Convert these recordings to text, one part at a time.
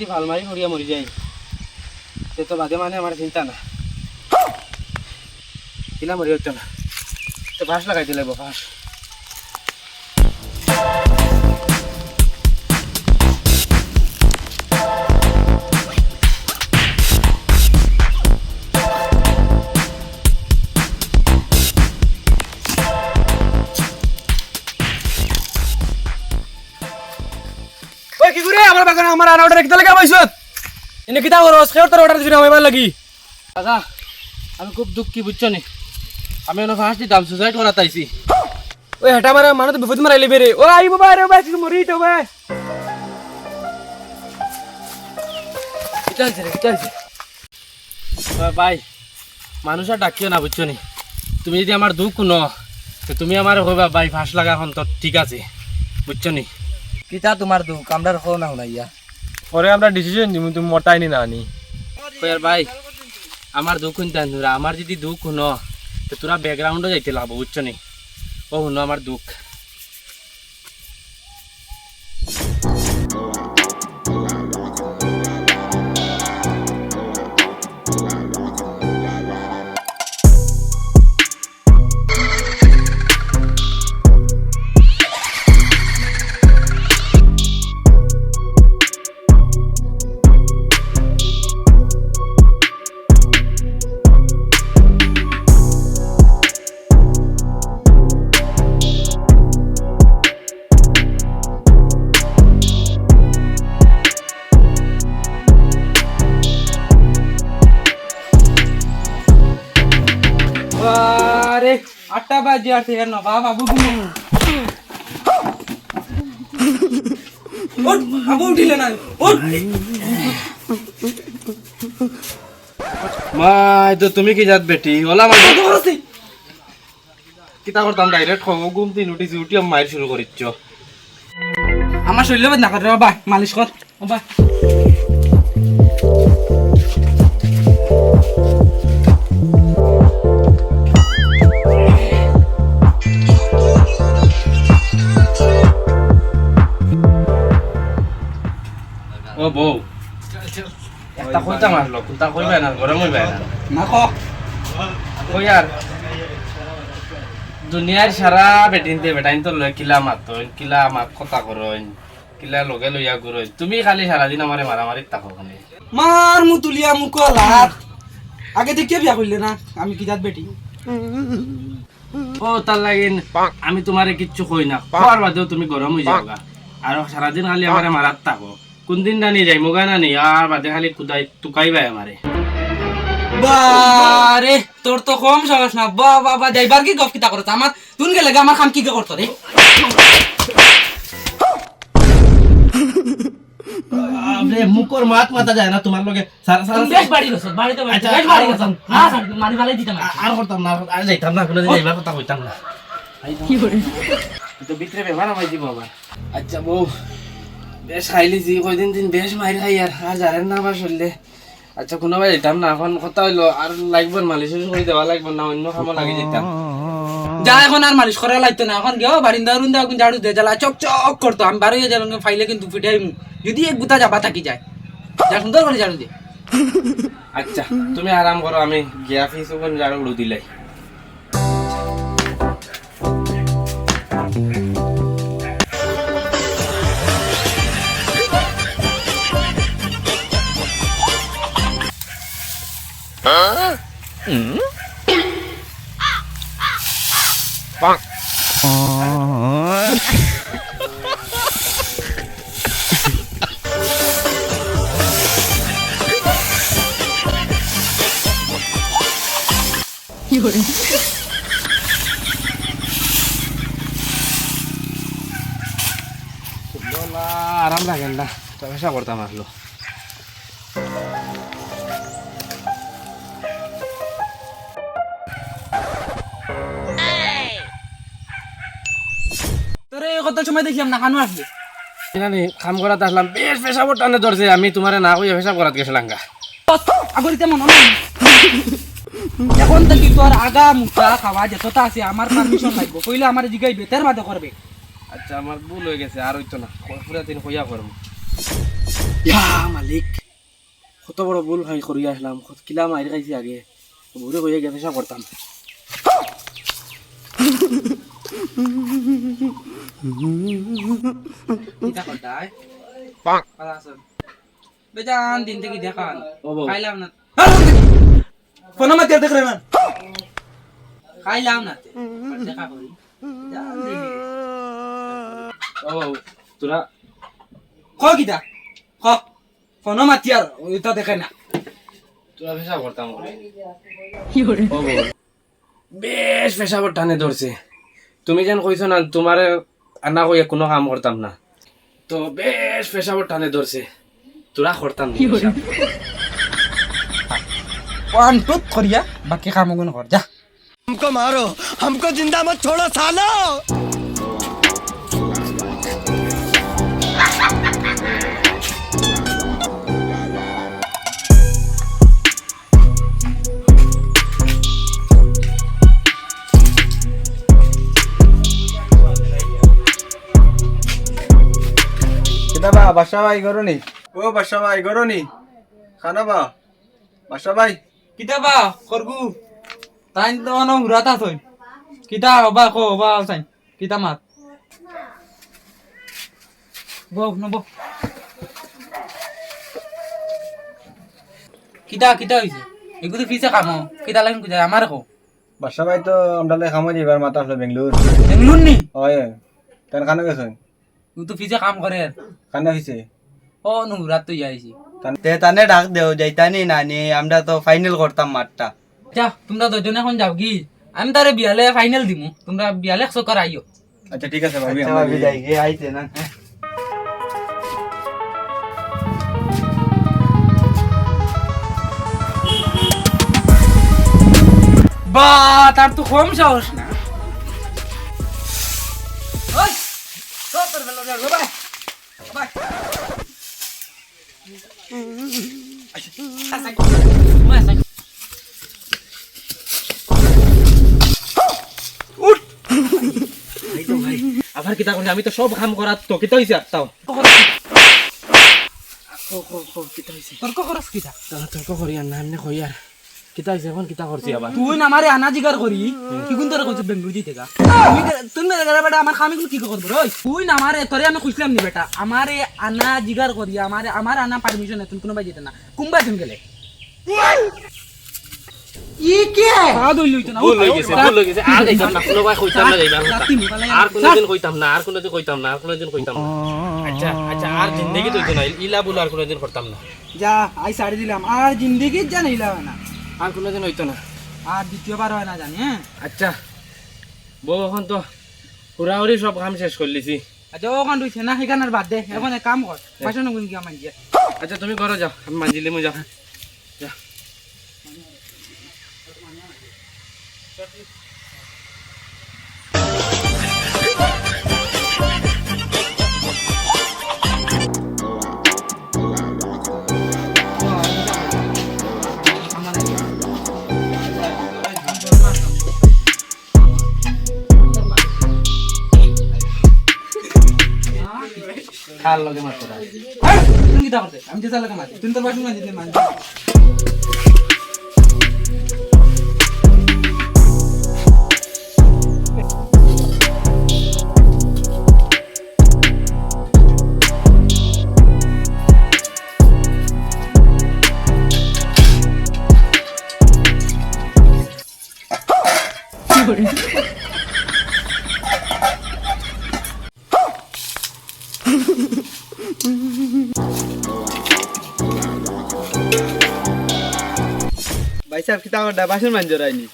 যদি ভালো মারি সরিয়া মরি যাই সে তো বাদে মানে আমার চিন্তা না কিনা মরি হচ্ছে না তো ফাঁস লাগাই দিলে ফাঁস ওই কি করে? আমার বাগানে আমার আনা অর্ডার কিতা লাগা পাইছত এনে কিতা করস? খের তোর অর্ডার দিছিনা আমার লাগি। দাদা আমি খুব দুঃখী বুঝছ নি? আমি ওনা ফাঁস দিতাম সুসাইড করা তাইছি। ওই হেটা মারা মানুষ তো বিপদ মারাইলে বেরে। ও আই বাবা রে বাবা তুই মরি তো ভাই হয়েছে রে হয়েছে ভাই মানুষ আর ডাকিও না বুঝছ নি? তুমি যদি আমার দুঃখ ন তুমি আমার কইবা ভাই ফাঁস লাগা এখন তো ঠিক আছে বুঝছ নি? কিতা তোমার দুঃখ? আমরা হো না শুনাইয়া পরে আমরা ডিসিশন দিব তুমি মতাই নি না আনি কয়ার ভাই আমার দুঃখ শুনতে তোরা আমার যদি দুঃখ শুন তো তোরা ব্যাকগ্রাউন্ডও যাইতে লাভ বুঝছ নি? ও শুনো আমার দুঃখ। বাবু উঠিলে না। তো তুমি কি জাত বেটি? ওলা কিতা করতাম ডাইরেক্ট খবর ঘুম তিন উঠিছি উঠি মায়ের শুরু করিচ্ছ আমার শরীরে না করে বাবা মালিশ কর বাবা বউ। একটা কইতা মারলো কুতা কইবে না গরম হইবে না। না কই আর? দুনিয়ার সারা বেটিন বেটিনতে বেটাইন তো লয় কিলা মাতো কিলা মাত কথা করইন কিলা লগে লইয়া ঘুরইন। তুমি খালি সারাদিন আমারে মারামারি তাকো খালি। মার মু তুলিয়া আগে থেকে বিয়া করলে না? আমি কি জাত বেটি? ও তার লাগিন আমি তোমারে কিচ্ছু কই না। খাওয়ার বাদেও তুমি গরম হয়ে যাওগা আর সারাদিন খালি আমারে মারাত থাকো। কোন দিন নানি যাই মোগা নানি আর বাদে খালি কুদাই তুকাইবাই আমারে। বারে তোর তো কম সাহস না। বা বাবা যাইবার কি গফ কিতা করছ? আমার তুন গেলে আমার খাম কি করতো রে? আরে মুকর মাত মাতা যায় না তোমার লগে। সারা সারা বেশ বাড়ি গেছ বাড়িতে বাড়ি আচ্ছা, বেশ বাড়ি গেছ। না। মারি ভালাই দিতাম আর করতাম না আর যাইতাম না কোনো দিন যাইবার কথা কইতাম না। কি করে তো ভিতরে বেমার আমায় দিব আবার। আচ্ছা বউ। বেশ খাইলিছি কয়দিন দিন বেশ মাইর খাই আর আর না আচ্ছা কোনো ভাই যেতাম না এখন কথা হইল, আর মালিশ করে দেওয়া না, অন্য যেতাম। যা, এখন আর মালিশ করা লাগতো না এখন গিয়ে বারিন্দা রুন্দা এখন ঝাড়ু দিয়ে জ্বালা চক চক করতো আমি বারো গেলাম ফাইলে কিন্তু পিঠাই যদি এক গুতা যাবা থাকি যায়। যা সুন্দর করে ঝাড়ু দিয়ে আচ্ছা তুমি আরাম করো আমি গিয়া ফিস যারা উড়ু দিলাই বলা আরাম লাগেন না পয়সা করতাম আসলো তোর এই কত সময় দেখলাম না কানু আসবে। জানি কাম করাতে আসলাম বেশ পেশাবর টানে ধরছে আমি তোমারে না কইয়া পেশাব করাত গেছিলাম গা আগরিতে মনে নাই। এখন থেকে তোর আগা মুখা খাওয়া যেতটা আছে আমার পারমিশন লাগবে। কইলে আমার জিগাই বেতের বাদে করবে আচ্ছা আমার ভুল হয়ে গেছে আর হইতো না পুরা দিন কইয়া করব ইয়া মালিক কত বড় ভুল খাই করি আসলাম কত- কিলা মারি খাইছি আগে। বুড়ে হয়ে গেছে সব করতাম পাক। বেজান দিন থেকে দেখান খাইলাম না। ফোন মাতি দেখ রে না খাইলাম না দেখা করি ও তোরা ক কিতা? ক। ফোন মাতি আর ওইটা দেখে না। তোরা পেশা করতাম করে বেশ পেশাবর টানে ধরছে তুমি যেন কইছো না তোমার আনা কইয়া কোনো কাম করতাম না তো বেশ পেশাবর টানে ধরছে তোরা করতাম না পেশাব। ওয়ান টু করিয়া বাকি কামগুন কর যা हमको मारो हमको जिंदा मत छोड़ो सालो বাসা ভাই গরনি। ও বাসা ভাই গরনি। খানা বা। বাসা ভাই কিতা বা করগু তাই তো অন হুরাতা থই কিতা হবা কো হবা সাইন কিতা মাত। বউ নব। কিতা কিতা হইছে এগুলো ফিসে কাম কিতা লাইন কিতা আমার কো। বাসা ভাই তো আমডালে খামো এবার মাথা আসলো বেঙ্গলোর বেঙ্গলুর নি? হয় তেন খানা গেছেন ও তো ফিসে কাম করে খানা হয়েছে ও নুরাত তো যাইছি তে তানে ডাক দেও যাইতানি নানি আমরা তো ফাইনাল করতাম মাঠটা। যা তোমরা দুজন এখন যাও কি? আমি তারে বিয়ালে ফাইনাল দিমু। তোমরা বিয়ালে একশো কর আইও আচ্ছা ঠিক আছে ভাবি আচ্ছা আমরা ভাবি যাই গে আইতে না। বা তার তো কম সাহস করে ফেলো রে বাই আবার কিতা করলে আমি তো সব কাম করার তো কিতা হইছে তাও তর্ক করস কিটা তর্ক করি আর না এমনি কই আর কিতা হইছে এখন কিতা করছি আবার তুই না আমারে আনা জিগার করি কি কোন তোরে বেঙ্গলুর যেতে গা তুমি তুমি মেরে বেটা আমার খামি কি করব রই তুই না আমারে তোরে আমি নি বেটা। আমারে আনা জিগার করি আমারে আমার আনা পারমিশন তুমি কোনো বাই যেতে না। কুম্বাই তুমি গেলে ই কে? পা দই লইতো না গেছে গেছে। আর যাইতাম না কোনো ভাই কইতাম না যাইবার আর কোনোদিন কইতাম না আর কোনোদিন কইতাম না আর কোনোদিন কইতাম না। আচ্ছা আচ্ছা আর জিন্দগি তো না ইলা বলে আর কোনোদিন করতাম না। যা আই সারি দিলাম। আর জিন্দেগি জানাইলাম না। আর কোনোদিন হইতো না। আর দ্বিতীয়বার হয় না জানি হ্যাঁ? আচ্ছা বউ এখন তো হুড়াহুড়ি সব কাম শেষ করলিছি আচ্ছা ওখান রইছে না সেখানে আর বাদ দে। এখন কাম কর বাসন গুন গিয়া? মাঞ্জিয়া আচ্ছা তুমি ঘরে যাও আমি মাঞ্জিলে মু যাও। যা। খাল লগে করতে আমি যেতে লাগে মাঝে তুমি তোর বাসন মানজিতে মানজি ভাই সাহেব কিতা করডা বাসন মান জরাইনি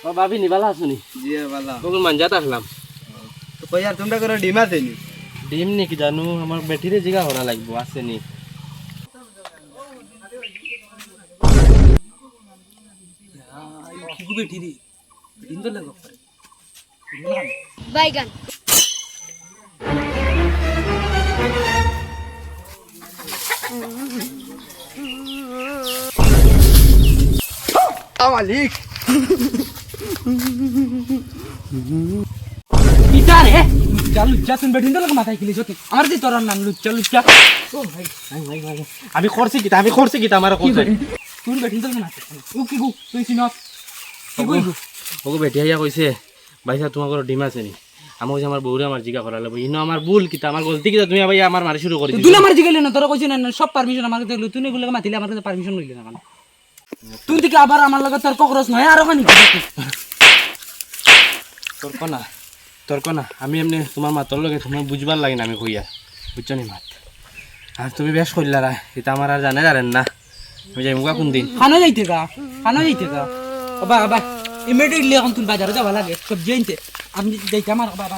ও ভাবি নিবালা আসুনি জি বালা। বগুল মাঞ্জাত আসলাম তো কই আর তোমরা করে ডিম আছে নি? ডিম নাকি জানো আমার বেটিরে জিগা করা লাগবো আছে নি। কি বেটি রে দিন তো লাগো বাইগান মালিক ইটা রে। লুচ্চা লুচ্চা তুমি বেঠিন তো মাথায় খেলিস আমার যে তোর নাম লুচ্চা লুচ্চা। আমি করছি আমি করছি আমার তুমি বেঠিন তো মাথায় ও কি তুই কি কইছে ভাইসা তোমার ডিম আছে নি? আমার কইছে আমার বউরে আমার জিগা করালে ইনো আমার ভুল কিতা আমার গলতি কিতা তুমি ভাই আমার মারি শুরু করে দিছো তুই আমার জিগালে না? তোরা কইছ না সব পারমিশন আমার কাছে তুই মাতিলে আমার পারমিশন লইলে না তুই থেকে আবার আমার লগে তর্ক করস নয়, আরও খানি। তর্ক না তর্ক না। আমি এমনি তোমার মাতর লগে তোমার বুঝবার লাগে না আমি কইয়া। বুঝছ নি মাত? আর তুমি বেশ করলারা এটা আমার আর জানে জানেন না। আমি যাই মুখা কোন দিন খানো যাইতে গা, খানো যাইতে গা। বাবা বাবা ইমিডিয়েটলি এখন তুই বাজারে যাওয়া লাগে, সবজি আনতে। আমি যাইতে আমার বাবা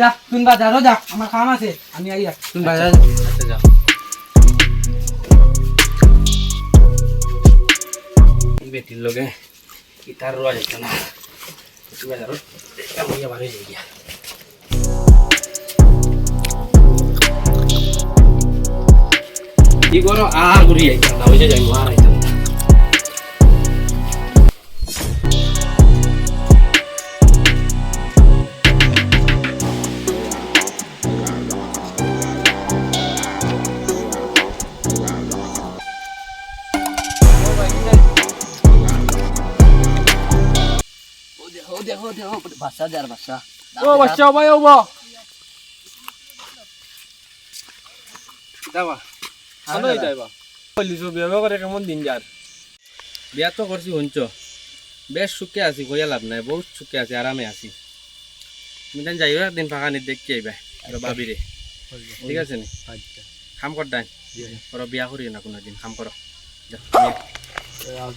যা তুই বাজারও যা আমার কাম আছে আমি আইয়া তুমি বাইরে আচ্ছা। যাও বেটির লগে ইতার রোয়া যেত না। একটু বাজারত আমি আবার হয়ে গিয়া কি করো? আর ঘুরি যাইতাম না ওই যে যাইবো আর আইতাম না ও বাচ্চা ভাই ও বা দাবা ভালো হয়ে যাইবা? বলিছো বিয়ে করে কেমন দিন যার? বিয়া তো করছি শুনছ। বেশ সুখে আছি কইয়া লাভ নাই বহুত সুখে আছি আরামে আছি। তুমি তাই যাইও একদিন ফাঁকা নি দেখি আইবা আর ভাবিরে ঠিক আছে নি? খাম কর ডাইন করো বিয়া করি না কোনো দিন খাম করো যাও,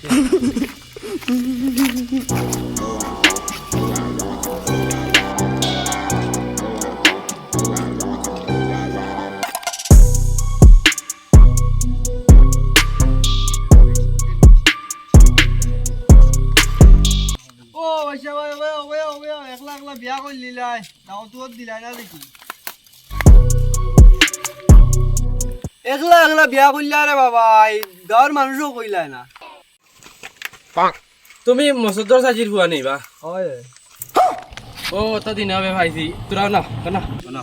দাও তো দিলাই না দেখি একলা একলা বিয়া করলা রে বাবা গাঁৱৰ মানুহও কইলাই না। তুমি মসুদর সাজির হুয়া নেই বা? হয়। ও তো দিন হবে ভাইছি তোরা না না না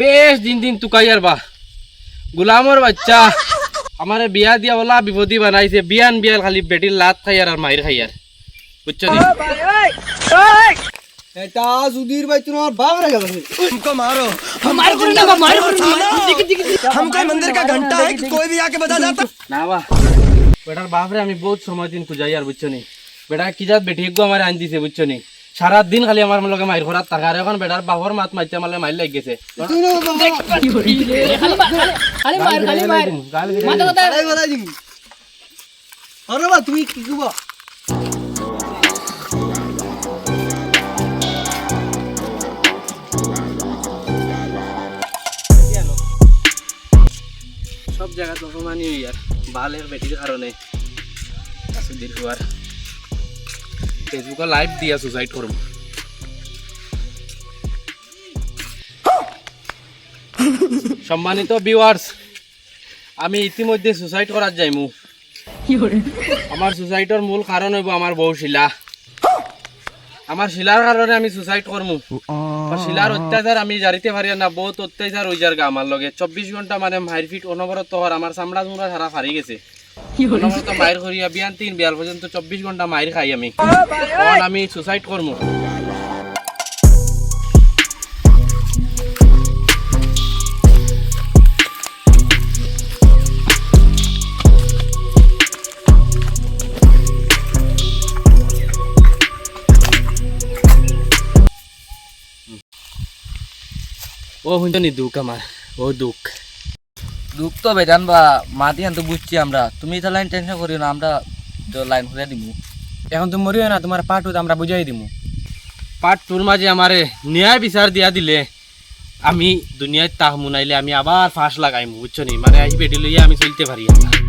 বেশ দিন দিন তুকাইয়ার বা। গুলামর বাচ্চা। আমারে বিয়া দিয়া বলা বিপদি বানাইছে বিয়ান বিয়াল খালি বেটির লাত খাইয়ার আর মাইর খাইয়ার বুঝছ নি? এটা সুধীর ভাই তোমার বাপ রে গেল हमको मारो মার করে না মার করে हम कोई मंदिर का घंटा है कि कोई भी आके बता जाता না বা বেটার বাপরে আমি বহুত সময় দিন খুঁজাই আর বুঝছো নি বেটা কি যাত বেটি গো আমার আন দিছে বুঝছো নি সারা দিন খালি আমার লগে মাইর করার টাকা আর এখন বেটার বাপর মাত মারতে আমার মাইর লাগ গেছে আরে বলা দিম আরে বা তুমি কি কবা সব জায়গা তো সমানই আর। বালের বেটির কারণে। আসুদির হুয়ার ফেসবুকে লাইভ দিয়া সুসাইড করব সম্মানিত ভিউয়ার্স আমি ইতিমধ্যে সুসাইড করার যাইমু। আমার সুসাইডের মূল কারণ হইব আমার বউ শিলা। আমার শিলার কারণে আমি সুসাইড করমু আর শিলার অত্যাচার আমি জারিতে পারি না বহুত অত্যাচার হয়ে যার গা আমার লগে। চব্বিশ ঘণ্টা মানে মারপিট অনবরত হওয়ার আমার চামড়া চুমড়া সারা ফারি গেছে। অনবরত মায়ের করিয়া বিয়ান তিন বিয়ার পর্যন্ত চব্বিশ ঘণ্টা মায়ের খাই আমি। আমি সুসাইড করমু ও দুঃখ আমার ও দুঃখ। দুঃখ তো বা মাতি তো বুঝছি আমরা। তুমি তো লাইন টেনশন করিও না আমরা তো লাইন দিব এখন তুমি মরিও না তোমার পার্ট আমরা বুঝাই দিমু। পার্ট টুর মাঝে আমারে ন্যায় বিচার দিয়া দিলে আমি দুনিয়ায় তাহ মুনাইলে আমি আবার ফাঁস লাগাইমু বুঝছ নি? মানে এই পেটি লইয়া আমি চলতে পারি না